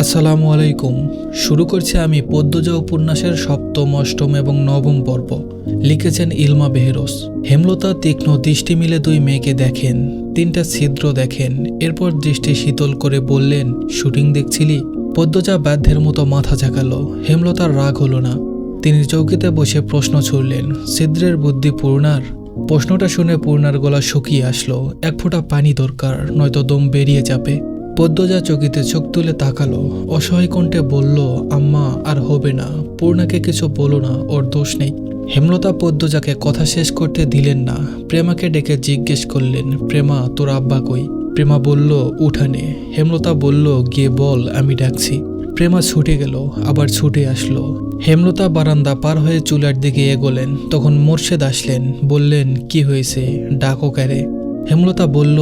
আসসালামু আলাইকুম। শুরু করছি আমি পদ্মজা উপন্যাসের সপ্তম, অষ্টম এবং নবম পর্ব। লিখেছেন ইলমা বেহরোস। হেমলতা তীক্ষ্ণ দৃষ্টি মিলে দুই মেয়েকে দেখেন। তিনটা ছিদ্র দেখেন। এরপর দৃষ্টি শীতল করে বললেন, শুটিং দেখছিলি? পদ্মজা বাধ্যের মতো মাথা ঝাঁকালো। হেমলতার রাগ হলো না। তিনি চৌকিতে বসে প্রশ্ন ছুড়লেন, ছিদ্রের বুদ্ধি পূর্ণার? প্রশ্নটা শুনে পূর্ণার গলা শুকিয়ে আসলো। এক ফোঁটা পানি দরকার, নয়তো দম বেরিয়ে যাবে। পদ্মজা চকিতে চোখ তুলে তাকালো, অসহায় কণ্ঠে বলল, আম্মা, আর হবে না। পূর্ণাকে কিছু বলো না, ওর দোষ নেই। হেমলতা পদ্মজাকে কথা শেষ করতে দিলেন না। প্রেমাকে ডেকে জিজ্ঞেস করলেন, প্রেমা, তোর আব্বা কই? প্রেমা বলল, উঠানে। হেমলতা বলল, গিয়ে বল, আমি ডাকছি। প্রেমা ছুটে গেল, আবার ছুটে আসলো। হেমলতা বারান্দা পার হয়ে চুলার দিকে এগোলেন। তখন মোর্শেদ আসলেন, বললেন, কি হয়েছে? ডাকো ক্যারে হেমলতা বলল,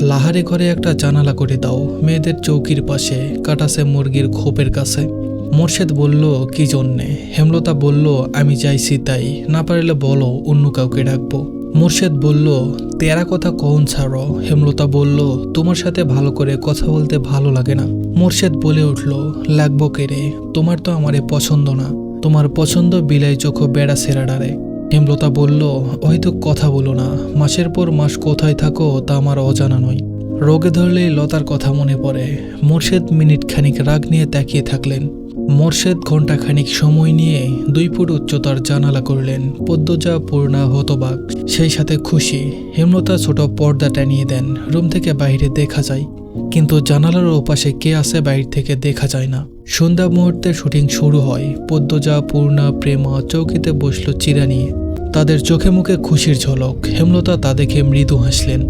লাহারে ঘরে একটা জানালা করে দাও, মেয়েদের চৌকির পাশে, কাটাছে মুরগির খোপের কাছে। মোর্শেদ বলল, কি জন্যে? হেমলতা বলল, আমি চাইছি তাই, না পারলে বলো, অন্য কাউকে ডাকবো। মোর্শেদ বলল, তেরা কথা কখন ছাড়ো। হেমলতা বলল, তোমার সাথে ভালো করে কথা বলতে ভালো লাগে না। মোর্শেদ বলে উঠল, লাগবো কেরে তোমার তো আমারে পছন্দ না। তোমার পছন্দ বিলাই চোখ বেড়া সেরাডারে হেমলতা বলল, হয়তো কথা বলো না। মাসের পর মাস কোথায় থাকো তা আমার অজানা নয়। রোগে ধরলেই লতার কথা মনে পড়ে। মোর্শেদ মিনিট খানিক রাগ নিয়ে তাকিয়ে থাকলেন। মোর্শেদ ঘণ্টা খানিক সময় নিয়ে দুই ফুট উচ্চতার জানালা করলেন। পদ্মজা, পূর্ণা, হতবাক, সেই সাথে খুশি। হেমলতা ছোট পর্দা টানিয়ে দেন, রুম থেকে বাইরে দেখা যায়। কিন্তু জানালার ওপাশে কে আছে বাইরে থেকে দেখা যায় না। সন্ধ্যা মুহূর্তে শুটিং শুরু হয়। পদ্মজা, পূর্ণা, প্রেমা চৌকিতে বসল চিরা নিয়ে। তাদের চোখে মুখে খুশির ঝলক, হেমলতা তা দেখে মৃদু হাসলেন।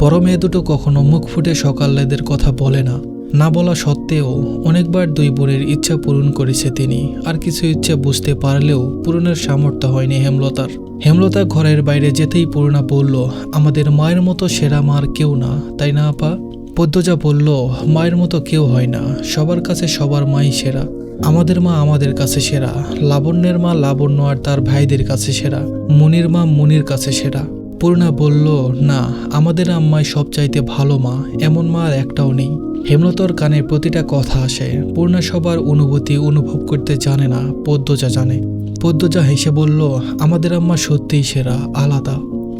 বড় মেয়ে দুটো কখনো মুখ ফুটে সকালেদের কথা বলে না। না বলা সত্ত্বেও অনেকবার দুই বোনের ইচ্ছা পূরণ করেছে তিনি, আর কিছু ইচ্ছা বুঝতে পারলেও পূরণের সামর্থ্য হয়নি হেমলতার। হেমলতা ঘরের বাইরে যেতেই পূর্ণা বলল, আমাদের মায়ের মতো সেরা মার কেউ না, তাই না আপা? পদ্মজা বলল, মায়ের মতো কেউ হয় না, সবার কাছে সবার মাই সেরা। আমাদের মা আমাদের কাছে সেরা, লাবণ্যের মা লাবণ্য আর তার ভাইদের কাছে সেরা, মুনির মা মুনির কাছে সেরা। পূর্ণা বলল, না, আমাদের আম্মাই সবচাইতে ভালো মা, এমন মা আর একটাও নেই। হেমলতর কানে প্রতিটা কথা আসে। পূর্ণা সবার অনুভূতি অনুভব করতে জানে না, পদ্মজা জানে। পদ্মজা হেসে বলল, আমাদের আম্মা সত্যিই সেরা, আলাদা।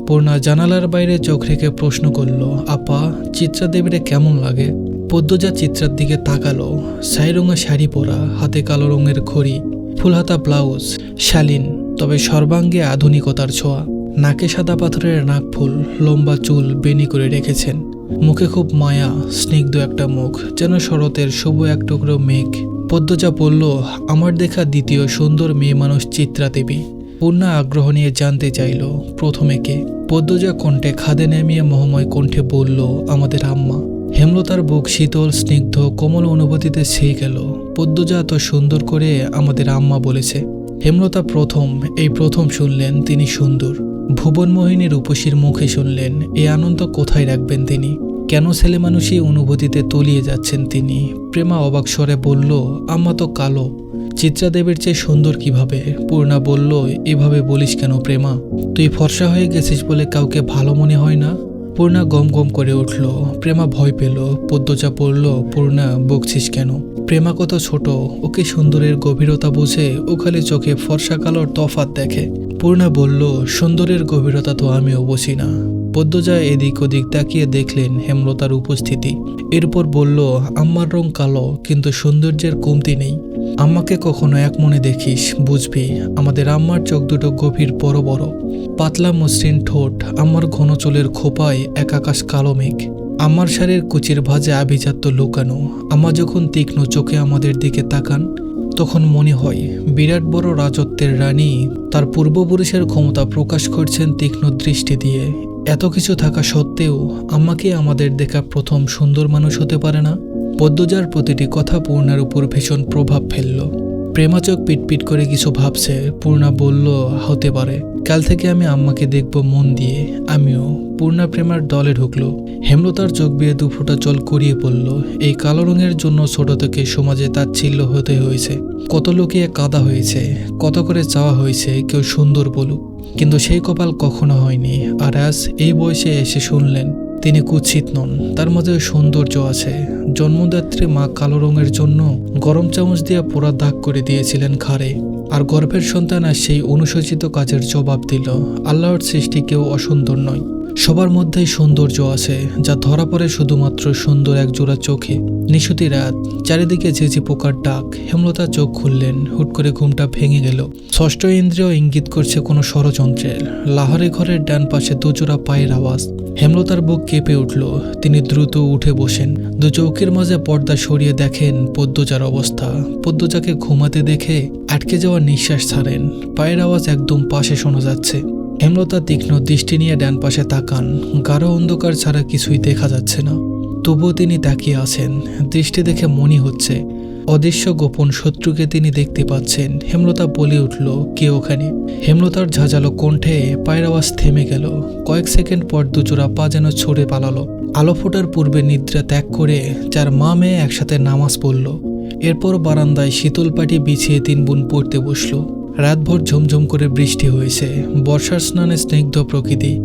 পূর্ণা জানালার বাইরে চোখ রেখে প্রশ্ন করল, আপা চিত্রা দেবীরে কেমন লাগে? পদ্মজা চিত্রার দিকে তাকালো। ছাই রঙা শাড়ি পরা, হাতে কালো রঙের ঘড়ি, ফুলহাতা ব্লাউজ, শালীন, তবে সর্বাঙ্গে আধুনিকতার ছোঁয়া। নাকে সাদা পাথরের নাকফুল, লম্বা চুল বেনি করে রেখেছেন। মুখে খুব মায়া, স্নিগ্ধ একটা মুখ, যেন শরতের শুভ এক টুকরো মেঘ। পদ্মজা বলল, আমার দেখা দ্বিতীয় সুন্দর মেয়ে মানুষ চিত্রা দেবী। পূর্ণা আগ্রহ নিয়ে জানতে চাইল, প্রথমে কে? পদ্মজা কণ্ঠে খাদে নামিয়ে মহময় কণ্ঠে বলল, আমাদের আম্মা। হেমলতার বুক শীতল, স্নিগ্ধ, কোমল অনুভূতিতে ছেয়ে গেল। পদ্মজা এত সুন্দর করে আমাদের আম্মা বলেছে। হেমলতা প্রথম, এই প্রথম শুনলেন তিনি সুন্দর। ভুবনমোহিনী রূপসীর মুখে শুনলেন এই আনন্দ কোথায় রাখবেন তিনি? কেন ছেলে মানুষই অনুভূতিতে তলিয়ে যাচ্ছেন তিনি? প্রেমা অবাক স্বরে বলল, আম্মা তো কালো। চিত্রা দেবীর চেয়ে সুন্দর কীভাবে? পূর্ণা বলল, এভাবে বলিস কেন প্রেমা? তুই ফর্সা হয়ে গেছিস বলে কাউকে ভালো মনে হয় না? পূর্ণা গম গম করে উঠল। প্রেমা ভয় পেল। পদ্মজা পড়ল, পূর্ণা, বকছিস কেন? প্রেমা কত ছোট, ওকে সুন্দরের গভীরতা বুঝে ও খালি চোখে ফর্সা কালোর তফাত দেখে। পূর্ণা বলল, সুন্দরের গভীরতা তো আমিও বুঝি না। পদ্মজা এদিক ওদিক তাকিয়ে দেখলেন হেমলতার উপস্থিতি। এরপর বলল, আম্মার রং কালো, কিন্তু সৌন্দর্যের কমতি নেই। আম্মাকে কখনো এক মনে দেখিস, বুঝবি, আমাদের আম্মার চোখ দুটো গভীর বড় বড়। পাতলা মসৃণ ঠোঁট আমার ঘন চুলের খোপায় এক আকাশ কালো মেঘ। আমার শাড়ির কুচির ভাজে আভিজাত্য লুকানো। আমা যখন তীক্ষ্ণ চোখে আমাদের দিকে তাকান, তখন মনে হয়, বিরাট বড় রাজত্বের রানী, তার পূর্বপুরুষের ক্ষমতা প্রকাশ করছেন তীক্ষ্ণ দৃষ্টি দিয়ে। এত কিছু থাকা সত্ত্বেও আম্মাকে আমাদের দেখা প্রথম সুন্দর মানুষ হতে পারে না? পদ্মজার প্রতিটি কথা পূর্ণার উপর ভীষণ প্রভাব ফেলল। প্রেমাচক পিটপিট করে কিছু ভাবছে, পূর্ণা বলল, হতে পারে। কাল থেকে আমি আম্মাকে দেখব মন দিয়ে। আমিও। পূর্ণা প্রেমার দলে ঢুকলো। হেমলতার চোখ বিয়ে দু ফোঁটা জল করিয়ে পড়ল। এই কালো রঙের জন্য ছোট থেকে সমাজে তাচ্ছিল্য হতে হয়েছে। কত লোকে কাদা হয়েছে, কত করে চাওয়া হয়েছে, কেউ সুন্দর বলুক। কিন্তু সেই কপাল কখনো হয়নি। আর আজ এই বয়সে এসে শুনলেন তিনি কুৎসিত নন। তার মাঝে সৌন্দর্য আছে। জন্মদাত্রী মা কালো রঙের জন্য গরম চামচ দিয়ে পোড়া দাগ করে দিয়েছিলেন ঘাড়ে। আর গর্ভের সন্তান আর সেই অনুসূচিত কাজের জবাব দিল, আল্লাহর সৃষ্টি কেউ অসুন্দর নয়। সবার মধ্যেই সৌন্দর্য আছে, যা ধরা পড়ে শুধুমাত্র সুন্দর এক জোড়া চোখে। নিশুতি রাত, চারিদিকে ঝেঝি পোকার ডাক, হেমলতা চোখ খুললেন, হুট করে ঘুমটা ভেঙে গেল। ষষ্ঠ ইন্দ্রিয় ইঙ্গিত করছে কোনো ষড়যন্ত্রের। লাহরে ঘরের ডান পাশে দুজোড়া পায়ের আওয়াজ। হেমলতার বুক কেঁপে উঠল, তিনি দ্রুত উঠে বসেন। দু চৌকির মাঝে পর্দা সরিয়ে দেখেন পদ্মজার অবস্থা। পদ্মজাকে ঘুমাতে দেখে আটকে যাওয়া নিঃশ্বাস ছাড়েন। পায়ের আওয়াজ একদম পাশে শোনা যাচ্ছে। হেমলতা তীক্ষ্ণ দৃষ্টি নিয়ে ডান পাশে তাকান। গাঢ় অন্ধকার ছাড়া কিছুই দেখা যাচ্ছে না। তবুও তিনি তাকিয়ে আছেন। দৃষ্টি দেখে মনে হচ্ছে, অদৃশ্য গোপন শত্রুকে তিনি দেখতে পাচ্ছেন। হেমলতা বলে উঠল, কে ওখানে? হেমলতার ঝাঁঝালো কণ্ঠে পায়ের আওয়াজ থেমে গেল। কয়েক সেকেন্ড পর দুচোরা পা যেন ছড়ে পালালো। আলো ফোটার পূর্বে নিদ্রা ত্যাগ করে চার মা মেয়ে একসাথে নামাজ পড়ল। এরপর বারান্দায় শীতল পাটি বিছিয়ে তিন বোন পড়তে বসল। রাতভর ঝমঝম করে বৃষ্টি হয়েছে। বর্ষার স্নানে স্নিগ্ধ প্রকৃতি।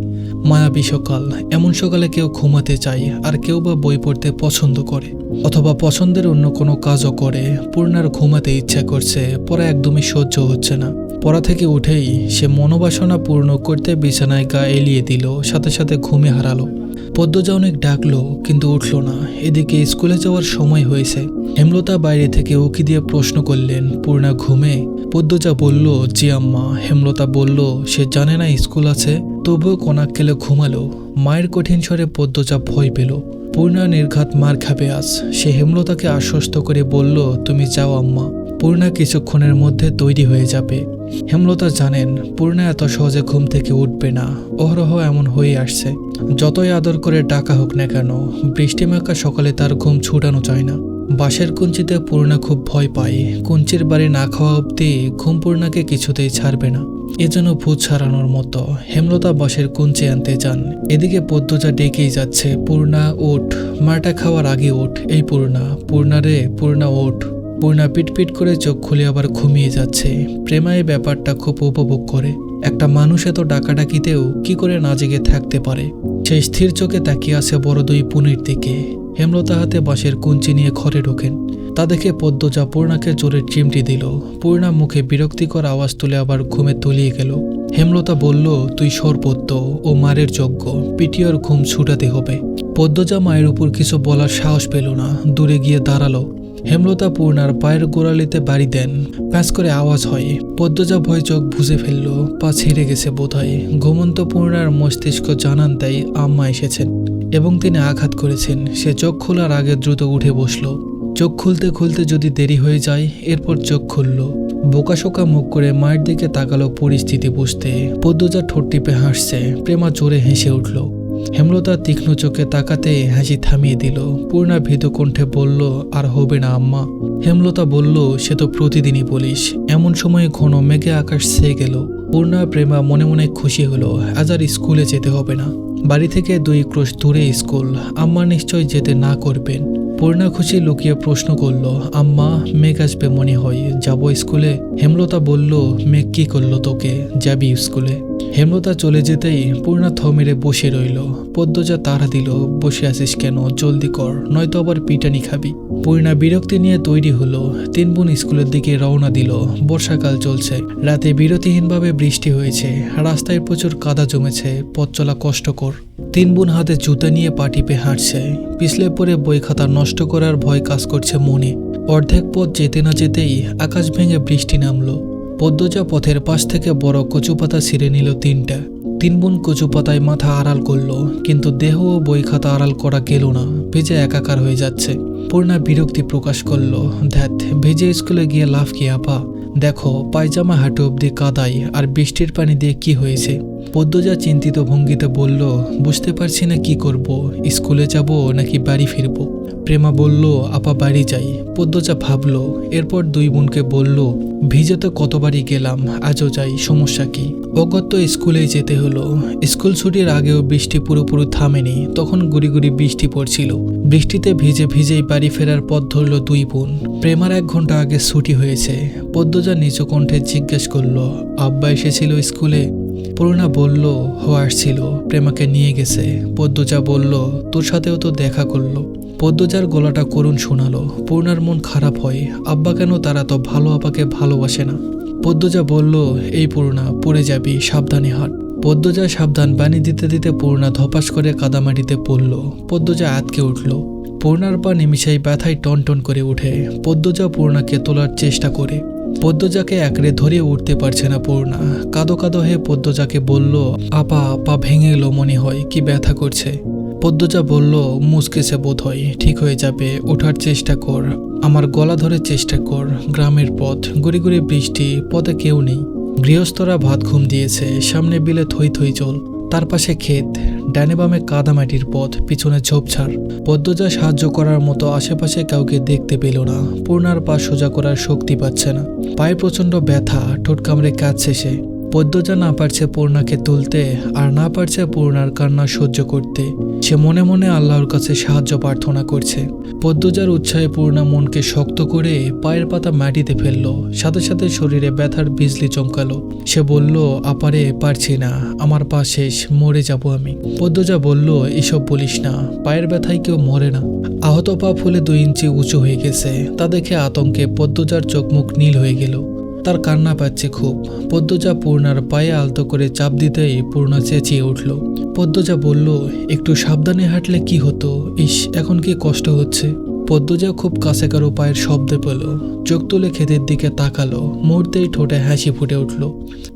মায়াবী সকাল। এমন সকালে কেউ ঘুমাতে চায়, আর কেউ বা বই পড়তে পছন্দ করে, অথবা পছন্দের অন্য কোনো কাজও করে। পূর্ণার ঘুমাতে ইচ্ছা করছে, পড়া একদমই সহ্য হচ্ছে না। পড়া থেকে উঠেই সে মনোবাসনা পূর্ণ করতে বিছানায় গা এলিয়ে দিল, সাথে সাথে ঘুমে হারালো। পদ্মজা অনেক ডাকলো, কিন্তু উঠল না। এদিকে স্কুলে যাওয়ার সময় হয়েছে। হেমলতা বাইরে থেকে উকি দিয়ে প্রশ্ন করলেন, পূর্ণা ঘুমে? পদ্মজা বলল, জি আম্মা। হেমলতা বলল, সে জানে না স্কুল আছে? তবুও কনাক খেলে ঘুমালো। মায়ের কঠিন স্বরে পদ্মজা ভয় পেল। পূর্ণা নির্ঘাত মার খাবে আজ। সে হেমলতাকে আশ্বস্ত করে বলল, তুমি যাও আম্মা। পূর্ণা কিছুক্ষণের মধ্যে তৈরি হয়ে যাবে। হেমলতা জানেন, পূর্ণা এত সহজে ঘুম থেকে উঠবে না। অহরহ এমন হয়ে আসছে। যতই আদর করে ডাকা হোক না কেন, বৃষ্টি মাখা সকালে তার ঘুম ছুটানো যায় না। বাসের কুঞ্চিতে পূর্ণা খুব ভয় পায়। কুঞ্চির বাড়ি না খাওয়া অবধি ঘুম পূর্ণাকে কিছুতেই ছাড়বে না। এজন্য ভূত ছাড়ানোর মতো। হেমলতা বাসের কুঞ্চি আনতে যান। এদিকে পদ্মজা ডেকেই যাচ্ছে, পূর্ণা ওঠ মাটা খাওয়ার আগে ওঠ এই পূর্ণা পূর্ণা রে, পূর্ণা ওঠ পূর্ণা পিটপিট করে চোখ খুলে আবার ঘুমিয়ে যাচ্ছে। প্রেমা এই ব্যাপারটা খুব উপভোগ করে। একটা মানুষ এত ডাকাডাকিতেও কি করে না জেগে থাকতে পারে? সেই স্থির চোখে তাকিয়ে আছে বড় দুই পুনের দিকে। হেমলতা হাতে বাঁশের কুঞ্চি নিয়ে ঘরে ঢোকেন। তা দেখে পদ্মজা পূর্ণাকে জোরে চিমটি দিল। পূর্ণা মুখে বিরক্তিকর আওয়াজ তুলে আবার ঘুমে তলিয়ে গেল। হেমলতা বলল, তুই সরপদ্য ও মারের যোগ্য। পিটিওর ঘুম ছুটাতে হবে। পদ্মজা মায়ের উপর কিছু বলার সাহস পেল না। দূরে গিয়ে দাঁড়াল। হেমলতা পূর্ণার পায়ের গোড়ালিতে বাড়ি দেন। প্যাঁচ করে আওয়াজ হয়। পদ্মজা ভয় চোখ বুঝে ফেলল, পা ছিঁড়ে গেছে বোধহয়। ঘুমন্ত পূর্ণার মস্তিষ্ক জানান দেয় আম্মা এসেছেন এবং তিনি আঘাত করেছেন। সে চোখ খোলার আগে দ্রুত উঠে বসল। চোখ খুলতে খুলতে যদি দেরি হয়ে যায়, এরপর চোখ খুলল। বোকাশোকা মুখ করে মায়ের দিকে তাকালো পরিস্থিতি বুঝতে। পদ্মজা ঠোঁট টিপে হাসছে। প্রেমা জোরে হেসে উঠল। হেমলতা তীক্ষ্ণ চোখে তাকাতে হাসি থামিয়ে দিল। পূর্ণা ভীত কণ্ঠে বলল, আর হবে না, আম্মা। হেমলতা বলল, সে তো প্রতিদিনই বলিস। এমন সময়ে ঘন মেঘে আকাশ ছেয়ে গেল। পূর্ণা প্রেমা মনে মনে খুশি হলো, আজ আর স্কুলে যেতে হবে না। বাড়ি থেকে দুই ক্রোশ দূরে স্কুল। আম্মা নিশ্চয় যেতে না করবেন। পূর্ণা খুশি লুকিয়ে প্রশ্ন করল, আম্মা, মেঘ আসবে মনে হয়। যাব স্কুলে। হেমলতা বলল, মেঘ কি করল তোকে? যাবি স্কুলে? হেমলতা চলে যেতেই পূর্ণা থ মেরে বসে রইল। পদ্মজা তাড়া দিল, বসে আছিস কেন? জলদি কর, নয়তো আবার পিটানি খাবি। পূর্ণা বিরক্তি নিয়ে তৈরি হলো, তিন বোন স্কুলের দিকে রওনা দিল। বর্ষাকাল চলছে, রাতে বিরতিহীনভাবে বৃষ্টি হয়েছে, রাস্তায় প্রচুর কাদা জমেছে, পথ চলা কষ্টকর। তিন বোন হাতে জুতা নিয়ে পা টিপে হাঁটছে। পিছলে পরে বই খাতা নষ্ট করার ভয় কাজ করছে মনে। অর্ধেক পথ যেতে না যেতেই আকাশ ভেঙে বৃষ্টি নামলো। পদ্মজা পথের পাশ থেকে বড় কচু পাতা ছিঁড়ে নিল তিনটা। তিন বোন কচু পাতায় মাথা আড়াল করল, কিন্তু দেহ ও বই খাতা আড়াল করা গেল না, ভেজে একাকার হয়ে যাচ্ছে। পূর্ণা বিরক্তি প্রকাশ করল ধ্যাত ভেজে স্কুলে গিয়ে লাভ কি আপা? দেখো, পায়জামা হাঁটু অব্দি কাদাই আর বৃষ্টির পানি দিয়ে কি হয়েছে? পদ্মজা চিন্তিত ভঙ্গিতে বলল, বুঝতে পারছি না কি করব, স্কুলে যাব নাকি বাড়ি ফিরব? প্রেমা বলল, আপা, বাড়ি যাই। পদ্মজা ভাবলো, এরপর দুই বোনকে বলল, ভিজে তো কতবারই গেলাম, আজও যাই, সমস্যা কি? অগত্য স্কুলেই যেতে হলো। স্কুল ছুটির আগেও বৃষ্টি পুরোপুরি থামেনি, তখন গুড়ি গুড়ি বৃষ্টি পড়ছিল। বৃষ্টিতে ভিজে ভিজেই বাড়ি ফেরার পথ ধরলো দুই বোন। প্রেমার এক ঘণ্টা আগে ছুটি হয়েছে। পদ্মজা নিচু কণ্ঠে জিজ্ঞেস করল, আব্বা এসেছিল স্কুলে? পূর্ণা বলল হো আসছিল প্রেমাকে নিয়ে গেছে। পদ্মজা বলল, তোর সাথেও তো দেখা করল। পদ্মজার গলাটা করুণ শোনালো পূর্ণার মন খারাপ হয়, আব্বা কেন তারা তো ভালো আব্বাকে ভালোবাসে না? পদ্মজা বলল, এই পূর্ণা পড়ে যাবি, সাবধানে হাট। পদ্মজা সাবধান পানি দিতে দিতে পূর্ণা ধপাস করে কাদামাটিতে পড়ল। পদ্মজা আতকে উঠল। পূর্ণার পা নিমিষাই ব্যথায় টন টন করে উঠে। পদ্মজা পূর্ণাকে তোলার চেষ্টা করে। পদ্মজাকে একরে ধরে উঠতে পারছে না পূর্ণা। কাদো কাদো হয়ে পদ্মজাকে বলল, আপা, পা ভেঙে এলো মনে হয়, কি ব্যথা করছে? পদ্মজা বলল মুসকেছে বোধ হয় ঠিক হয়ে যাবে, ওঠার চেষ্টা কর, আমার গলা ধরে চেষ্টা কর, গ্রামের পথ, গুড়ি গুড়ি বৃষ্টি, পথে কেউ নেই। গৃহস্থরা ভাত ঘুম দিয়েছে, সামনে বিলে থই থই চল, তার পাশে ক্ষেত ডানে বামে কাদামাটির পথ, পিছনে ঝোপঝাড়। পদ্মজা সাহায্য করার মতো আশেপাশে কাউকে দেখতে পেল না। পূর্ণার পা সোজা করার শক্তি পাচ্ছে না। পায়ে প্রচণ্ড ব্যথা, ঠোঁট কামড়ে কাঁদছে সে। পদ্মজা না পারছে পূর্ণাকে তুলতে আর না পারছে পূর্ণার কান্না সহ্য করতে। সে মনে মনে আল্লাহর কাছে সাহায্য প্রার্থনা করছে। পদ্মজার উৎসাহে পূর্ণা মনকে শক্ত করে পায়ের পাতা মাটিতে ফেলল, সাথে সাথে শরীরে ব্যথার বিজলি চমকালো। সে বলল, আপারে, পারছি না, আমার পা শেষ, মরে যাব আমি। পদ্মজা বলল, এসব বলিস না, পায়ের ব্যথায় কেউ মরে না। আহত পা ফুলে দুই ইঞ্চি উঁচু হয়ে গেছে। তা দেখে আতঙ্কে পদ্মজার চোখ মুখ নীল হয়ে গেল। তার কান্না পাচ্ছে খুব। পদ্মজা পূর্ণার পায়ে আলতো করে চাপ দিতেই পূর্ণা চেঁচিয়ে উঠল। পদ্মজা বলল, একটু সাবধানে হাঁটলে কি হতো? ইস, এখন কি কষ্ট হচ্ছে? পদ্মজা খুব কাছে কারও পায়ের শব্দে পেল চোখ তুলে ক্ষেতের দিকে তাকালো। মুহূর্তেই ঠোঁটে হাসি ফুটে উঠল।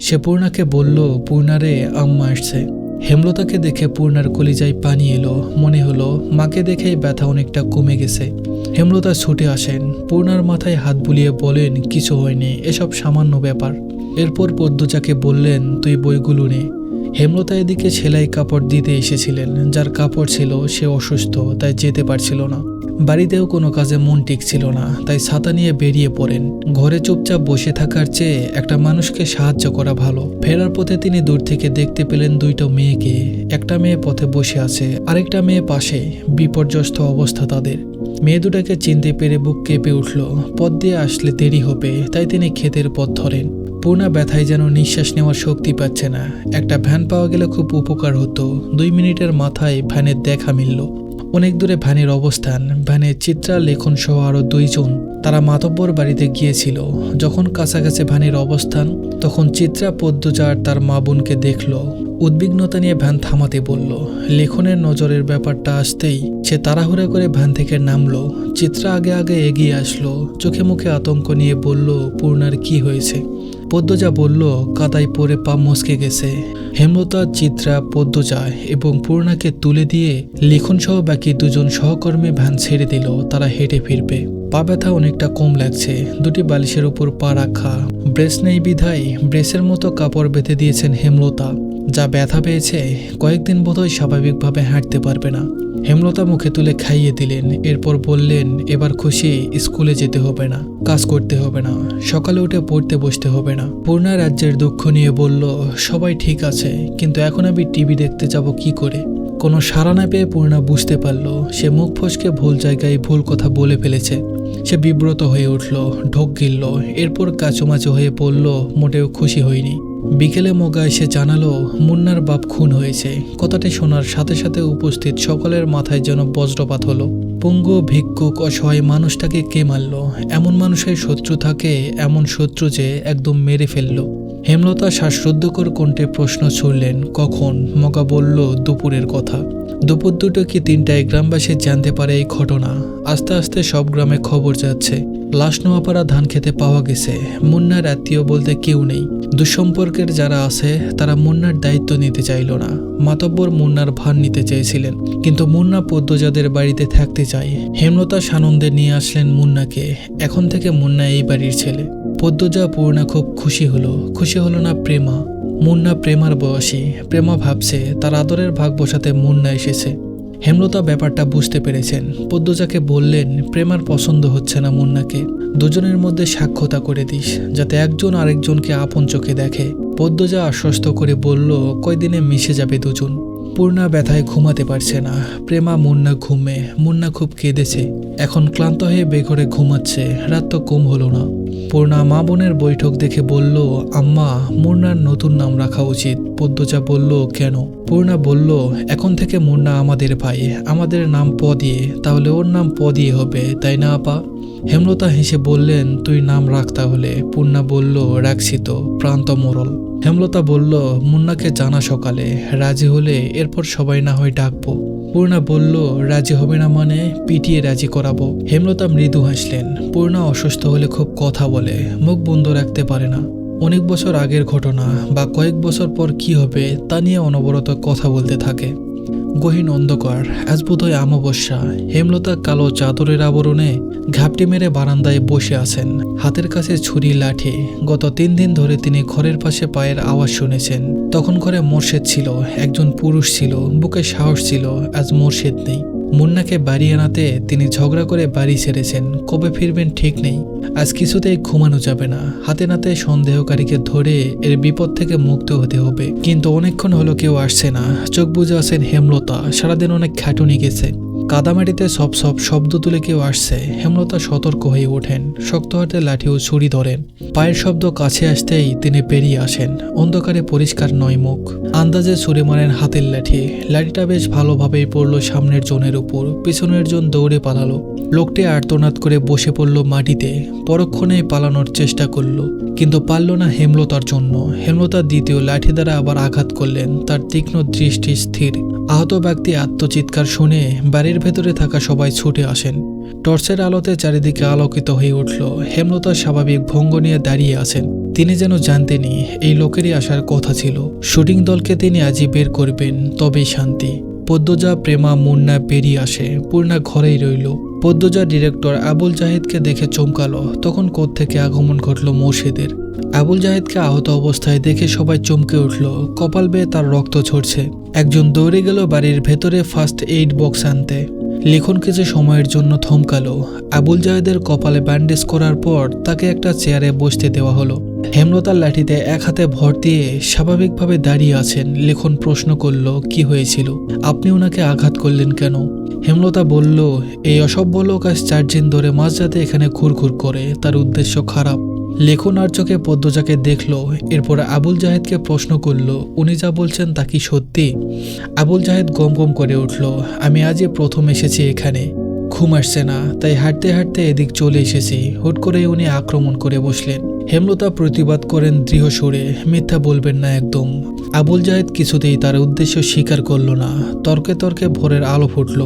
সে পূর্ণাকে বলল পূর্ণারে আম্মা আসছে। হেমলতাকে দেখে পূর্ণার কলিজায় পানি এলো, মনে হলো, মাকে দেখেই ব্যথা অনেকটা কমে গেছে। হেমলতা ছুটে আসেন। পূর্ণার মাথায় হাত বুলিয়ে বলেন, কিছু হয়নি, এসব সামান্য ব্যাপার। এরপর পদ্মজাকে বললেন, তুই বইগুলো নে। হেমলতা এদিকে সেলাই কাপড় দিতে এসেছিলেন। যার কাপড় ছিল, সে অসুস্থ, তাই যেতে পারছিল না। বাড়িতেও কোনো কাজে মন টিকছিল না, তাই ছাতা নিয়ে বেরিয়ে পড়েন। ঘরে চুপচাপ বসে থাকার চেয়ে একটা মানুষকে সাহায্য করা ভালো। ফেরার পথে তিনি দূর থেকে দেখতে পেলেন দুইটা মেয়েকে। একটা মেয়ে পথে বসে আছে, আরেকটা মেয়ে পাশে। বিপর্যস্ত অবস্থা তাদের। মেয়ে দুটাকে চিনতে পেরে বুক কেঁপে উঠল। পথ দিয়ে আসলে দেরি হবে, তাই তিনি ক্ষেতের পথ ধরেন। পূর্ণা ব্যথায় যেন নিঃশ্বাস নেওয়ার শক্তি পাচ্ছে না। একটা ভ্যান পাওয়া গেলে খুব উপকার হতো। দুই মিনিটের মাথায় ভ্যানের দেখা মিলল। অনেক দূরে ভ্যানের অবস্থান ভ্যানে চিত্রা লেখন সহ আরও দুইজন। তারা মাতব্বর বাড়িতে গিয়েছিল। যখন কাছাকাছি ভ্যানের অবস্থান, তখন চিত্রা পদ্মজার তার মা বোনকে দেখল। উদ্বিগ্নতা নিয়ে ভ্যান থামাতে বলল, লেখনের নজরের ব্যাপারটা আসতেই সে তাড়াহুড়া করে ভ্যান থেকে নামলো। চিত্রা আগে আগে এগিয়ে আসলো, চোখে মুখে আতঙ্ক নিয়ে বলল, পূর্ণার কি হয়েছে? পদ্মজা বলল, কাদায় পরে পা মস্কে গেছে। হেমলতা, চিত্রা, পদ্মজা এবং পূর্ণাকে তুলে দিয়ে লিখন সহ বাকি দুজন সহকর্মী ভ্যান ছেড়ে দিল। তারা হেঁটে ফিরবে। পা ব্যথা অনেকটা কম লাগছে। দুটি বালিশের উপর পা রাখা। ব্রেস নেই বিধায় ব্রেসের মতো কাপড় বেঁধে দিয়েছেন হেমলতা। যা ব্যথা পেয়েছে, কয়েকদিন বোধহয় স্বাভাবিকভাবে হাঁটতে পারবে না। হেমলতা মুখে তুলে খাইয়ে দিলেন, এরপর বললেন, এবার খুশি, স্কুলে যেতে হবে না, কাজ করতে হবে না, সকালে উঠে পড়তে বসতে হবে না। পূর্ণা রাজ্যের দুঃখ নিয়ে বলল, সবাই ঠিক আছে, কিন্তু এখন আমি টিভি দেখতে যাব কি করে? কোনো সাড়া না পেয়ে পূর্ণা বুঝতে পারল, সে মুখ ফসকে ভুল জায়গায় ভুল কথা বলে ফেলেছে। সে বিব্রত হয়ে উঠল, ঢোক গিলল, এরপর কাচুমাচু হয়ে পড়ল, মোটেও খুশি হয়নি। বিকেলে মগা এসে জানালো, মুন্নার বাপ খুন হয়েছে। কথাটি শোনার সাথে সাথে উপস্থিত সকলের মাথায় যেন বজ্রপাত হলো। পঙ্গু, ভিক্ষুক, অসহায় মানুষটাকে কে মারল? এমন মানুষের শত্রু থাকে, এমন শত্রু যে একদম মেরে ফেলল। হেমলতা শ্বাসরুদ্ধকর কণ্ঠে প্রশ্ন ছুড়লেন, কখন? মগা বলল, দুপুরের কথা। দুপুর দুটো কি তিনটায় গ্রামবাসী জানতে পারে এই ঘটনা? আস্তে আস্তে সব গ্রামে খবর যাচ্ছে। লাশ নোয়াপাড়া ধান খেতে পাওয়া গেছে। মুন্নার আত্মীয় বলতে কেউ নেই। দুঃসম্পর্কের যারা আছে, তারা মুন্নার দায়িত্ব নিতে চাইল না। মাতব্বর মুন্নার ভার নিতে চেয়েছিলেন, কিন্তু মুন্না পদ্মজাদের বাড়িতে থাকতে চায়। হেমলতা সানন্দে নিয়ে আসলেন মুন্নাকে। এখন থেকে মুন্না এই বাড়ির ছেলে। পদ্মজা পূর্ণা খুব খুশি হলো। খুশি হলো না প্রেমা? মুন্না প্রেমার বয়সী। প্রেমা ভাবছে, তার আদরের ভাগ বসাতে মুন্না এসেছে। হেমলতা ব্যাপারটা বুঝতে পেরেছেন। পদ্মজাকে বললেন প্রেমার পছন্দ হচ্ছে না মুন্নাকে। দুজনের মধ্যে সাক্ষ্যতা করে দিস, যাতে একজন আরেকজনকে আপন চোখে দেখে। পদ্মজা আশ্বস্ত করে বলল, কয়দিনে মিশে যাবে দুজন? পূর্ণা ব্যথায় ঘুমাতে পারছে না। প্রেমা, মুন্না ঘুমে। মুন্না খুব কেঁদেছে। এখন ক্লান্ত হয়ে বেঘরে ঘুমাচ্ছে। রাত তো কম হলো না। পূর্ণা মা বোনের বৈঠক দেখে বলল, আম্মা, মুন্নার নতুন নাম রাখা উচিত। পদ্মজা বলল, কেন? পূর্ণা বলল, এখন থেকে মুন্না আমাদের ভাই। আমাদের নাম প দিয়ে তাহলে ওর নাম প দিয়ে হবে, তাই না, আপা? হেমলতা হেসে বললেন, তুই নাম রাখ তাহলে। পূর্ণা বলল, রাখছি তো, প্রান্ত মোরল। হেমলতা বলল, মুন্নাকে জানা সকালে। রাজি হলে এরপর সবাই না হয় ডাকবো। পূর্ণা বলল, রাজি হবে না মানে পিটিয়ে রাজি করাবো। হেমলতা মৃদু হাসলেন। পূর্ণা অসুস্থ হলে খুব কথা বলে, মুখ বন্ধ রাখতে পারে না। অনেক বছর আগের ঘটনা বা কয়েক বছর পর কি হবে তা নিয়ে অনবরত কথা বলতে থাকে। গহীন অন্ধকার আজ অমাবস্যা। হেমলতা কালো চাদরের আবরণে ঘাপটি মেরে বারান্দায় বসে আছেন। হাতের কাছে ছুরি, লাঠি। গত তিন দিন ধরে তিনি ঘরের পাশে পায়ের আওয়াজ শুনেছেন। তখন ঘরে মোর্শেদ ছিল, একজন পুরুষ ছিল, বুকে সাহস ছিল, আজ মোর্শেদ নেই। মুন্নাকে বাড়ি আনাতে তিনি ঝগড়া করে বাড়ি ছেড়েছেন, কবে ফিরবেন ঠিক নেই। আজ কিছুতেই ঘুমানো যাবে না। হাতে নাতে সন্দেহকারীকে ধরে এর বিপদ থেকে মুক্ত হতে হবে। কিন্তু অনেকক্ষণ হলো কেউ আসছে না। চোখ বুঝে আছেন হেমলতা। সারাদিন অনেক খাটুনি গেছে। কাদামাটিতে সব সব শব্দ তুলে কেউ আসছে, হেমলতা সতর্ক হয়ে ওঠেন, শক্ত হাতে লাঠি ও ছুরি ধরেন। পায়ের শব্দ কাছে আসতেই তিনি পেরিয়ে আসেন, অন্ধকারে পরিষ্কার নয় মুখ। আন্দাজে ছুরি মারেন হাতের লাঠি, লাঠিটা বেশ ভালোভাবেই পড়ল সামনের জনের উপর, পিছনের জন দৌড়ে পালালো। লোকটি আর্তনাদ করে বসে পড়ল মাটিতে পরক্ষণেই পালানোর চেষ্টা করল। কিন্তু পারল না হেমলতার জন্য। হেমলতার দ্বিতীয় লাঠি দ্বারা আবার আঘাত করলেন, তার তীক্ষ্ণ দৃষ্টি স্থির। আহত ব্যক্তি আত্মচিৎকার শুনে বাড়ির ভেতরে থাকা সবাই ছুটে আসেন। টর্চের আলোতে চারিদিকে আলোকিত হয়ে উঠল। হেমলতা স্বাভাবিক ভঙ্গ নিয়ে দাঁড়িয়ে আছেন। তিনি যেন জানতেনি এই লোকেরই আসার কথা ছিল। শুটিং দলকে তিনি আজই বের করবেন, তবেই শান্তি। পদ্মজা, প্রেমা, মুন্না বেরিয়ে আসে। পূর্ণা ঘরেই রইল। পদ্মজা ডিরেক্টর আবুল জাহিদকে দেখে চমকালো। তখন থেকে আগমন ঘটল মোর্শেদের। আবুল জাহিদকে আহত অবস্থায় দেখে সবাই চমকে উঠল। কপাল বেয়ে তার রক্ত ঝরছে। একজন দৌড়ে গেল বাড়ির ভেতরে ফার্স্ট এইড বক্স আনতে। লিখন কিছু সময়ের জন্য থমকালো। আবুল জাহেদের কপালে ব্যান্ডেজ করার পর তাকে একটা চেয়ারে বসতে দেওয়া হলো। হেমলতার লাঠিতে এক হাতে ভর দিয়ে স্বাভাবিকভাবে দাঁড়িয়ে আছেন, লেখন প্রশ্ন করল, কি হয়েছিল? আপনি ওনাকে আঘাত করলেন কেন? হেমলতা বলল, এই অসভ্য লোক আজ চার দিন ধরে মাঝরাতে এখানে ঘুরঘুর করে, তার উদ্দেশ্য খারাপ। লেখন আর চোখে পদ্মজাকে দেখল, এরপর আবুল জাহেদকে প্রশ্ন করল, উনি যা বলছেন তা কি সত্যি? আবুল জাহেদ গম গম করে উঠল, আমি আজই প্রথম এসেছি এখানে। ঘুম আসছে না, তাই হাঁটতে হাঁটতে এদিক চলে এসেছি। হুট করে উনি আক্রমণ করে বসলেন। হেমলতা প্রতিবাদ করেন দৃঢ় সুরে মিথ্যা বলবেন না একদম। আবুল জাহেদ কিছুতেই তার উদ্দেশ্য স্বীকার করল না। তর্কে তর্কে ভোরের আলো ফুটল।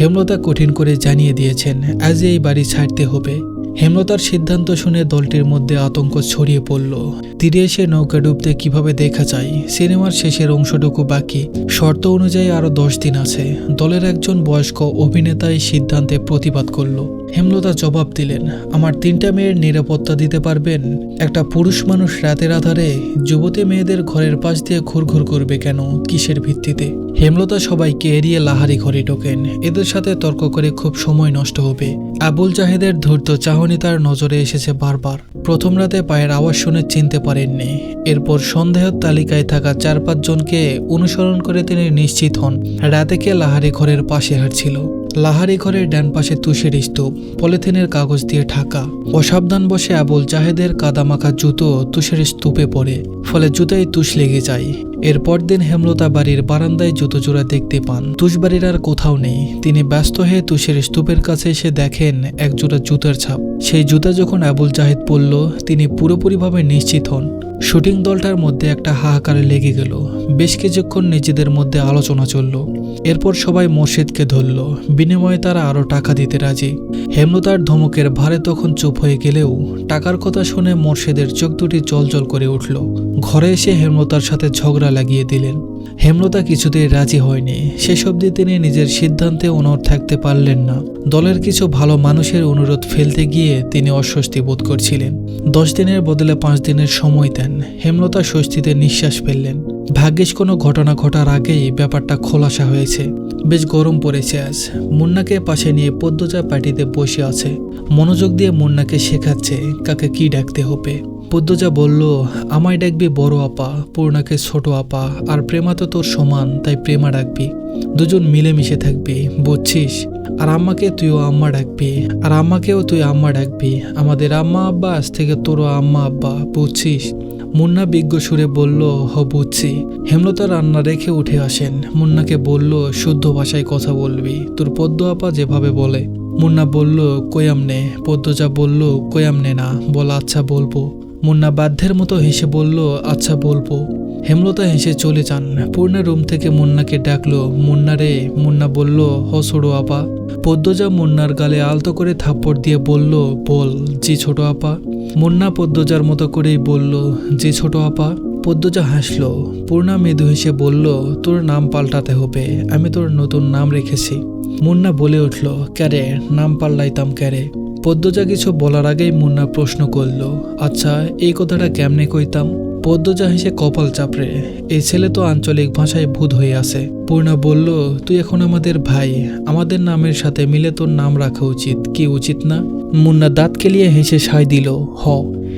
হেমলতা কঠিন করে জানিয়ে দিয়েছেন আজ এই বাড়ি ছাড়তে হবে। হেমলতার সিদ্ধান্ত শুনে দলটির মধ্যে আতঙ্ক ছড়িয়ে পড়ল। তীরে এসে নৌকা ডুবতে কীভাবে দেখা যায়, সিনেমার শেষের অংশটুকু বাকি। শর্ত অনুযায়ী আরও দশ দিন আছে। দলের একজন বয়স্ক অভিনেতা এই সিদ্ধান্তে প্রতিবাদ করল। হেমলতা জবাব দিলেন, আমার তিনটা মেয়ের নিরাপত্তা দিতে পারবেন? একটা পুরুষ মানুষ রাতের আধারে যুবতী মেয়েদের ঘরের পাশ দিয়ে ঘুরঘুর করবে কেন? কিসের ভিত্তিতে? হেমলতা সবাইকে এড়িয়ে লাহারি ঘরে ঢোকেন। এদের সাথে তর্ক করে খুব সময় নষ্ট হবে। আবুল জাহেদের ধৈর্য চাহনি তার নজরে এসেছে বারবার। প্রথম রাতে পায়ের আওয়াজ শুনে চিনতে পারেননি। এরপর সন্দেহের তালিকায় থাকা চার পাঁচজনকে অনুসরণ করে তিনি নিশ্চিত হন। রাতে কে লাহারি ঘরের পাশে হাঁটছিল? লাহারি ঘরের ডান পাশে তুষের স্তূপ, পলিথিনের কাগজ দিয়ে ঢাকা। অসাবধান বসে আবুল জাহেদের কাদামাখা জুতো তুষের স্তূপে পড়ে, ফলে জুতায় তুষ লেগে যায়। এরপর দিন হেমলতা বাড়ির বারান্দায় জুতো জোড়া দেখতে পান। তুষ বাড়ির আর কোথাও নেই। তিনি ব্যস্ত হয়ে তুষের স্তূপের কাছে এসে দেখেন এক জোড়া জুতার ছাপ। সেই জুতা যখন আবুল জাহেদ পরল, তিনি পুরোপুরিভাবে নিশ্চিত হন। শুটিং দলটার মধ্যে একটা হাহাকারে লেগে গেল। বেশ কিছুক্ষণ নিজেদের মধ্যে আলোচনা চলল। এরপর সবাই মোর্শেদকে ধরল। বিনিময়ে তারা আরও টাকা দিতে রাজি। হেমলতার ধমকের ভারে তখন চুপ হয়ে গেলেও টাকার কথা শুনে মোর্শেদের চোখ দুটি জল করে উঠল। ঘরে এসে হেমলতার সাথে ঝগড়া লাগিয়ে দিলেন। হেমলতা কিছুতেই রাজি হয়নি। শেষ অবধি তিনি নিজের সিদ্ধান্তে অনড় থাকতে পারলেন না। দলের কিছু ভালো মানুষের অনুরোধ ফেলতে গিয়ে তিনি অস্বস্তি বোধ করছিলেন। দশ দিনের বদলে পাঁচ দিনের সময় দেন। হেমলতা স্বস্তিতে নিঃশ্বাস ফেললেন। ভাগ্যিস কোনো ঘটনা ঘটার আগেই ব্যাপারটা খোলাসা হয়েছে। বেশ গরম পড়েছে আজ। মুন্নাকে পাশে নিয়ে পদ্মজা পার্টিতে বসে আছে। মনোযোগ দিয়ে মুন্নাকে শেখাচ্ছে কাকে কি ডাকতে হবে। পদ্মজা বলল, আমায় ডাকবি বড় আপা, পূর্ণাকে ছোট আপা, আর প্রেমা তো তোর সমান, তাই প্রেমা ডাকবি। দুজন মিলেমিশে থাকবি, বুঝছিস? আর আম্মাকে তুইও আম্মা ডাকবি, আর আম্মাকেও তুই আম্মা ডাকবি। আমাদের আম্মা আব্বা, আজ থেকে তোরও আম্মা আব্বা, বুঝছিস? মুন্না বিজ্ঞ সুরে বলল, হ, বুঝছি। হেমলতা রান্না রেখে উঠে আসেন। মুন্নাকে বলল, শুদ্ধ ভাষায় কথা বলবি, তোর পদ্ম আপা যেভাবে বলে। মুন্না বলল কয়ামনে পদ্মজা বলল কয়ামনে না, বল আচ্ছা বলব। মুন্না বাধ্যের মতো হেসে বলল আচ্ছা বলব। হেমলতা হেসে চলে যান। পূর্ণা রুম থেকে মুন্নাকে ডাকলো, মুন্না রে। মুন্না বলল, হ আপা। পদ্মজা মুন্নার গালে আলতো করে থাপ্পড় দিয়ে বলল, বল জি ছোট আপা। মুন্না পদ্মজার মতো করেই বলল জি ছোট আপা? পদ্মজা হাসলো। পূর্ণা মৃদু হেসে বলল, তোর নাম পাল্টাতে হবে, আমি তোর নতুন নাম রেখেছি। মুন্না বলে উঠল, ক্যারে, নাম পাল্টাইতাম ক্যারে? পদ্মজা কিছু বলার আগেই মুন্না প্রশ্ন করল আচ্ছা এই কথাটা কেমনে কইতাম? পদ্মজা হেসে কপাল চাপড়ে, এই ছেলে তো আঞ্চলিক ভাষায় ভূত হয়ে আছে। পূর্ণা বলল, তুই এখন আমাদের ভাই, আমাদের নামের সাথে মিলে তোর নাম রাখা উচিত, কি উচিত না? মুন্না দাঁত কেলিয়ে হেসে সায় দিল, হ,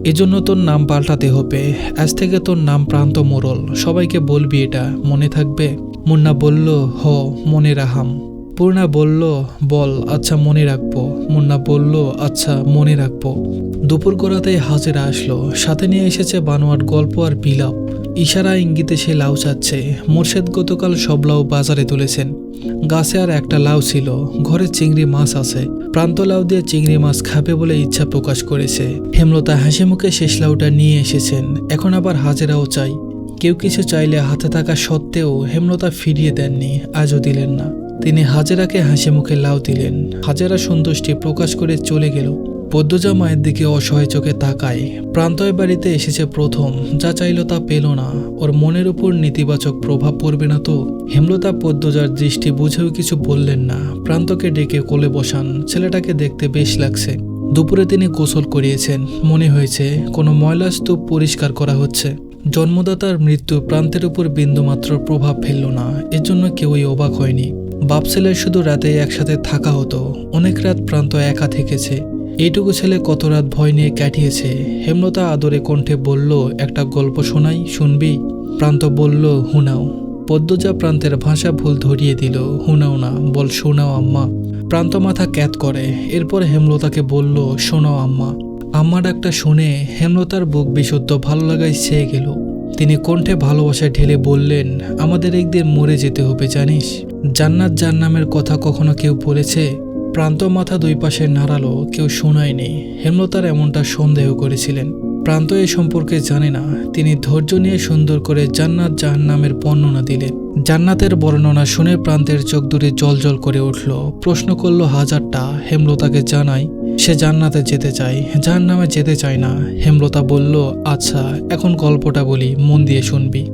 এজন্য তোর নাম পাল্টাতে হবে, আজ থেকে তোর নাম প্রান্ত মোরল সবাইকে বলবি এটা, মনে থাকবে? মুন্না বলল, হ, মনে রাহাম পূর্ণা বলল, বল আচ্ছা মনে রাখব। মুন্না বলল আচ্ছা মনে রাখব। দুপুর গড়াতেই হাজিরা আসলো। সাথে নিয়ে এসেছে বানোয়ার গল্প আর বিলাপ। ইশারা ইঙ্গিতে সে লাউ চাচ্ছে। মোর্শেদ গতকাল সব লাউ বাজারে তুলেছেন। গাছে আর একটা লাউ ছিল। ঘরে চিংড়ি মাছ আছে। প্রান্ত লাউ দিয়ে চিংড়ি মাছ খাবে বলে ইচ্ছা প্রকাশ করেছে। হেমলতা হাসি মুখে শেষ লাউটা নিয়ে এসেছেন। এখন আবার হাজিরাও চাই। কেউ কিছু চাইলে হাতে থাকা সত্ত্বেও হেমলতা ফিরিয়ে দেননি। আজও দিলেন না। তিনি হাজেরাকে হাসি মুখে লাউ দিলেন। হাজেরা সন্তুষ্টি প্রকাশ করে চলে গেল। পদ্মজা মায়ের দিকে অসহায় চোখে তাকায়। প্রান্তয় বাড়িতে এসেছে প্রথম, যা চাইল তা পেল না। ওর মনের উপর নেতিবাচক প্রভাব পড়বে না তো? হেমলতা পদ্মজার দৃষ্টি বুঝেও কিছু বললেন না। প্রান্তকে ডেকে কোলে বসান। ছেলেটাকে দেখতে বেশ লাগছে। দুপুরে তিনি গোসল করিয়েছেন। মনে হয়েছে, কোনো ময়লা স্তূপ পরিষ্কার করা হচ্ছে। জন্মদাতার মৃত্যু প্রান্তের উপর বিন্দুমাত্র প্রভাব ফেলল না। এজন্য কেউই অবাক হয়নি। বাপ ছেলের শুধু রাতে একসাথে থাকা হতো, অনেক রাত প্রান্ত একা থেকেছে। এইটুকু ছেলে কত রাত ভয় নিয়ে কাটিয়েছে? হেমলতা আদরে কণ্ঠে বলল, একটা গল্প শোনাই, শুনবি? প্রান্ত বলল, হুনাও। পদ্মজা প্রান্তের ভাষা ভুল ধরিয়ে দিল, হুনাও না, বল শোনাও আম্মা। প্রান্ত মাথা ক্যাত করে, এরপর হেমলতাকে বলল, শোনাও আম্মা। আম্মা ডাকটা শুনে হেমলতার বুক বিশুদ্ধ, ভালো লাগায় ছেয়ে গেল। তিনি কণ্ঠে ভালোবাসায় ঢেলে বললেন, আমাদের একদিন মরে যেতে হবে, জানিস? জান্নাত জান্নামের কথা কখনো কেউ বলেছে? প্রান্ত মাথা দুই পাশে নাড়ালো, কেউ শোনায়নি। হেমলতার এমনটা সন্দেহ করেছিলেন। প্রান্ত এ সম্পর্কে জানে না। তিনি ধৈর্য নিয়ে সুন্দর করে জান্নাত জাহান্নামের বর্ণনা দিলেন। জান্নাতের বর্ণনা শুনে প্রান্তের চোখ দুটি জল জল করে উঠল। প্রশ্ন করল, হাজারটা? হেমলতাকে জানাই, সে জান্নাতে যেতে চায়। জাহান্নামে যেতে চায় না। হেমলতা বলল আচ্ছা এখন গল্পটা বলি, মন দিয়ে শুনবি।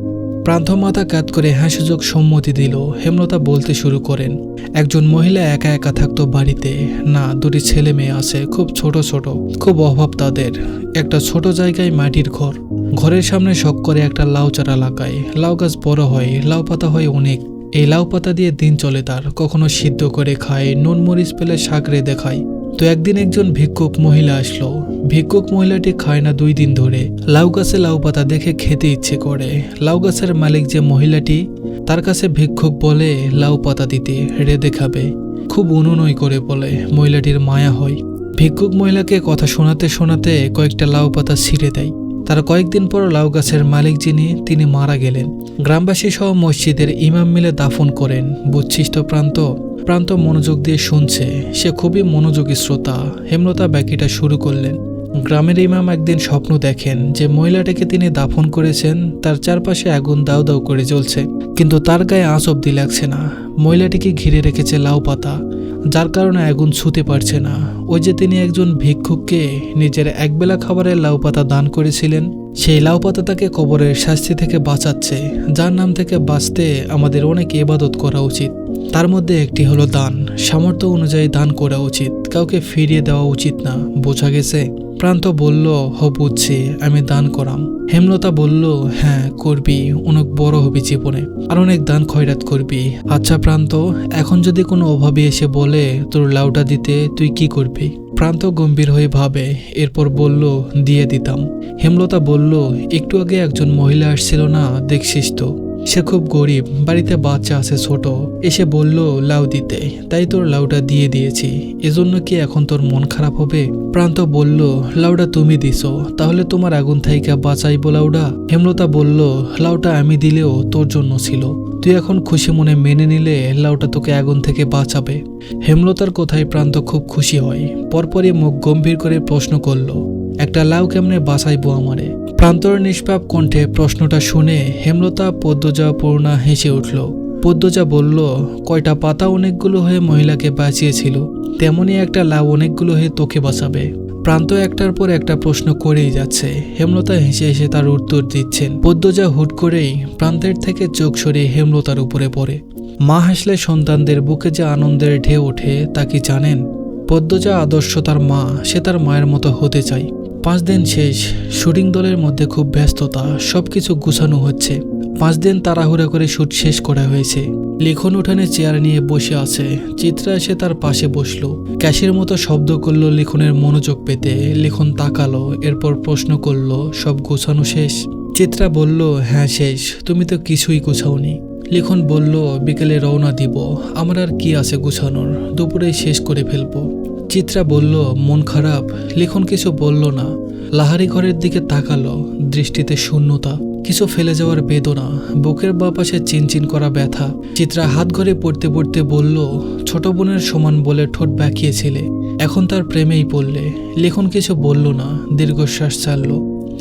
প্রান্ত মাথা কাত করে হ্যাঁ সুযোগ সম্মতি দিল। হেমলতা বলতে শুরু করেন, একজন মহিলা একা একা থাকতো বাড়িতে। না, দুটি ছেলে মেয়ে আছে, খুব ছোট ছোট, খুব অভাব তাদের। একটা ছোট জায়গায় মাটির ঘর। ঘরের সামনে শখ করে একটা লাউ চারা লাগায়। লাউ গাছ বড় হয়, লাউ পাতা হয় অনেক। এই লাউ পাতা দিয়ে দিন চলে তার, কখনো সিদ্ধ করে খায়, নুন মরিচ পেলে শাক রেঁধে খায় তো একদিন একজন ভিক্ষুক মহিলা আসলো। ভিক্ষুক মহিলাটি খায় না দুই দিন ধরে। লাউ গাছে লাউ পাতা দেখে খেতে ইচ্ছে করে। লাউ গাছের মালিক যে মহিলাটি, তার কাছে ভিক্ষুক বলে লাউ পাতা দিতে, রেঁধে খাবে। খুব অনুনয় করে বলে, মহিলাটির মায়া হয়। ভিক্ষুক মহিলাকে কথা শোনাতে শোনাতে কয়েকটা লাউ পাতা ছিঁড়ে দেয়। তার কয়েকদিন পর লাউ গাছের মালিক যিনি, তিনি মারা গেলেন। গ্রামবাসী সহ মসজিদের ইমাম মিলে দাফন করেন। বুচ্ছিষ্ট প্রান্ত প্রান্ত মনোযোগ দিয়ে শুনছে। সে খুবই মনোযোগী শ্রোতা। হেমলতা ব্যাকিটা শুরু করলেন। গ্রামের ইমাম একদিন স্বপ্ন দেখেন যে মহিলাটাকে তিনি দাফন করেছেন, তার চারপাশে আগুন দাউ দাউ করে জ্বলছে। কিন্তু তার গায়ে আঁচ অব্দি লাগছে না। মহিলাটিকে ঘিরে রেখেছে লাউ পাতা। যার কারণে আগুন ছুতে পারছে না। ওই যে তিনি একজন ভিক্ষুককে নিজের একবেলা খাবারের লাউ পাতা দান করেছিলেন সেই লাউ পাতা তাকে কবরের শাস্তি থেকে বাঁচাচ্ছে, যার নাম থেকে বাঁচতে আমাদের অনেক ইবাদত করা উচিত। তার মধ্যে একটি হলো দান। সামর্থ্য অনুযায়ী দান করা উচিত। কাউকে ফিরিয়ে দেওয়া উচিত না। বোঝা গেছে? প্রান্ত বলল, হ, বুঝছি, আমি দান করাম। হেমলতা বলল হ্যাঁ করবি। অনেক বড় হবি জীবনে। আর অনেক দান খয়রাত করবি। আচ্ছা প্রান্ত, এখন যদি কোনো অভাবী এসে বলে, তোর লাউটা দিতে, তুই কি করবি প্রান্ত গম্ভীর হয়ে ভাবে, এরপর বলল, দিয়ে দিতাম। হেমলতা বলল, একটু আগে একজন মহিলা আসছিল না, দেখছিস তো। সে খুব গরিব, বাড়িতে বাচ্চা আছে ছোট। এসে বলল, লাউ দিতে। তাই তোর লাউটা দিয়ে দিয়েছি। এজন্য কি এখন তোর মন খারাপ হবে? প্রান্ত বলল, লাউটা তুমি দিছো, তাহলে তোমার আগুন থাইকা বাঁচাইবো লাউডা হেমলতা বলল, লাউটা আমি দিলেও তোর জন্য ছিল। তুই এখন খুশি মনে মেনে নিলে লাউটা তোকে আগুন থেকে বাঁচাবে। হেমলতার কথায় প্রান্ত খুব খুশি হয়। পরপরই মুখ গম্ভীর করে প্রশ্ন করল একটা লাউ কেমনে বাঁচাইবো আমারে? প্রান্তর নিষ্পাপ কণ্ঠে প্রশ্নটা শুনে হেমলতা পদ্মজা পূর্ণা হেসে উঠল। পদ্মজা বলল, কয়টা পাতা অনেকগুলো হয়ে মহিলাকে বাঁচিয়েছিল, তেমনি একটা লাউ অনেকগুলো হয়ে তোকে বাঁচাবে। প্রান্ত একটার পর একটা প্রশ্ন করেই যাচ্ছে। হেমলতা হেসে হেসে তার উত্তর দিচ্ছেন। পদ্মজা হুট করেই প্রান্তের থেকে চোখ সরিয়ে হেমলতার উপরে পড়ে। মা হাসলে সন্তানদের বুকে যে আনন্দের ঢেউ ওঠে, তা কি জানেন? পদ্মজা আদর্শ তার মা, সে তার মায়ের মতো হতে চায় পাঁচ দিন শেষ, শুটিং দলের মধ্যে খুব ব্যস্ততা, সবকিছু গুছানো হচ্ছে। পাঁচ দিন তাড়াহুড়া করে শুট শেষ করা হয়েছে। লিখন উঠানে চেয়ার নিয়ে বসে আছে। চিত্রা এসে তার পাশে বসল। ক্যাশের মতো শব্দ করল লিখনের মনোযোগ পেতে। লিখন তাকালো, এরপর প্রশ্ন করল, সব গোছানো শেষ? চিত্রা বলল হ্যাঁ শেষ। তুমি তো কিছুই গুছাওনি। লিখন বলল, বিকেলে রওনা দিব। আমার আর কি আছে গুছানোর? দুপুরে শেষ করে ফেলব। চিত্রা বলল, মন খারাপ? লিখন কিছু বলল না। লাহারি ঘরের দিকে তাকালো, দৃষ্টিতে শূন্যতা। কিছু ফেলে যাওয়ার বেদনা, বুকের বা পাশে চিনচিন করা ব্যথা। চিত্রা হাত ঘরে পড়তে পড়তে বলল, ছোট বোনের সমান বলে ঠোঁট বাঁকিয়েছিলে। এখন তার প্রেমেই পড়লে। লিখন কিছু বলল না, দীর্ঘশ্বাস ছাড়ল।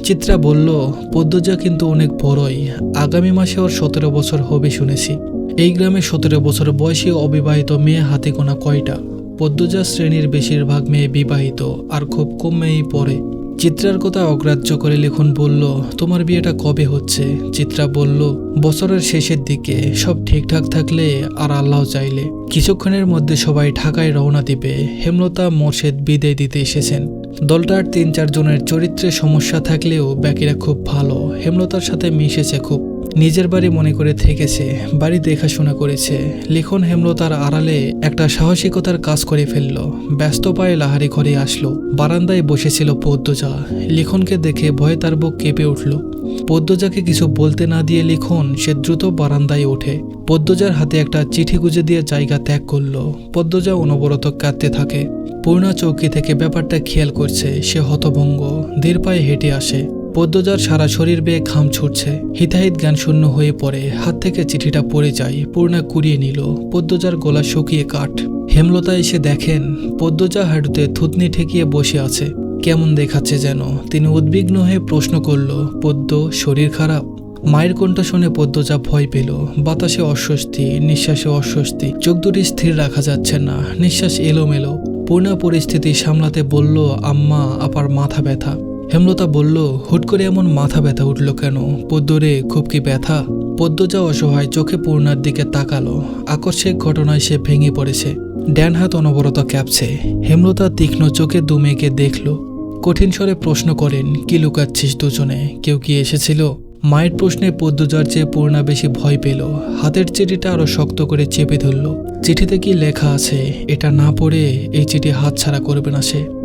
চিত্রা বলল, পদ্মজা কিন্তু অনেক বড়ই। আগামী মাসে ওর সতেরো বছর হবে শুনেছি। এই গ্রামে সতেরো বছর বয়সী অবিবাহিত মেয়ে হাতে গোনা কয়টা? পদ্মজা শ্রেণির বেশিরভাগ মেয়ে বিবাহিত, আর খুব কম মেয়েই পড়ে। চিত্রার কথা অগ্রাহ্য করে লিখন বলল, তোমার বিয়েটা কবে হচ্ছে? চিত্রা বলল, বছরের শেষের দিকে, সব ঠিকঠাক থাকলে আর আল্লাহ চাইলে। কিছুক্ষণের মধ্যে সবাই ঢাকায় রওনা দিবে। হেমলতা মোর্শেদ বিদায় দিতে এসেছেন। দলটার তিন চারজনের চরিত্রে সমস্যা থাকলেও বাকিরা খুব ভালো। হেমলতার সাথে মিশেছে খুব। নিজের বাড়ি মনে করে থেকেছে বাড়ি দেখাশোনা করেছে। লিখন হেমলতার আড়ালে একটা সাহসিকতার কাজ করে ফেলল। ব্যস্ত পায়ে লাহারি ঘরে আসলো। বারান্দায় বসেছিল পদ্মজা। লিখনকে দেখে ভয়ে তার বুক কেঁপে উঠল। পদ্মজাকে কিছু বলতে না দিয়ে লিখন সে দ্রুত বারান্দায় ওঠে। পদ্মজার হাতে একটা চিঠি গুজে দিয়ে জায়গা ত্যাগ করল। পদ্মজা অনবরত কাঁদতে থাকে। পূর্ণা চৌকি থেকে ব্যাপারটা খেয়াল করছে, সে হতভঙ্গ। ধীর পায়ে হেঁটে আসে। পদ্মজার সারা শরীর বেয়ে ঘাম ছুটছে। হিতাহিত জ্ঞান শূন্য হয়ে পড়ে। হাত থেকে চিঠিটা পড়ে যায়। পূর্ণা কুড়িয়ে নিল। পদ্মজার গলা শুকিয়ে কাঠ। হেমলতা এসে দেখেন, পদ্মজা হাঁটুতে থুতনি ঠেকিয়ে বসে আছে। কেমন দেখাচ্ছে যেন। তিনি উদ্বিগ্ন হয়ে প্রশ্ন করল, পদ্ম, শরীর খারাপ? মায়ের কণ্ঠা শুনে পদ্মজা ভয় পেল। বাতাসে অস্বস্তি, নিঃশ্বাসে অস্বস্তি। চোখ দুটি স্থির রাখা যাচ্ছে না। নিঃশ্বাস এলোমেলো। পূর্ণা পরিস্থিতি সামলাতে বলল, আম্মা, আপার মাথা ব্যথা। হেমলতা বলল, হুট করে এমন মাথা ব্যথা উঠল কেন? পদ্মরে খুব কি ব্যথা? পদ্মজা অসহায় চোখে পূর্ণার দিকে তাকালো। আকস্মিক ঘটনায় সে ভেঙে পড়েছে। ড্যান হাত অনবরত ক্যাপছে। হেমলতা তীক্ষ্ণ চোখে দু মেয়েকে দেখল। কঠিন স্বরে প্রশ্ন করেন, কি লুকাচ্ছিস দুজনে? কেউ কি এসেছিল? মায়ের প্রশ্নে পদ্মজার চেয়ে পূর্ণা বেশি ভয় পেল। হাতের চিঠিটা আরও শক্ত করে চেপে ধরল। চিঠিতে কি লেখা আছে? এটা না পড়ে এই চিঠি হাতছাড়া করবে না সে।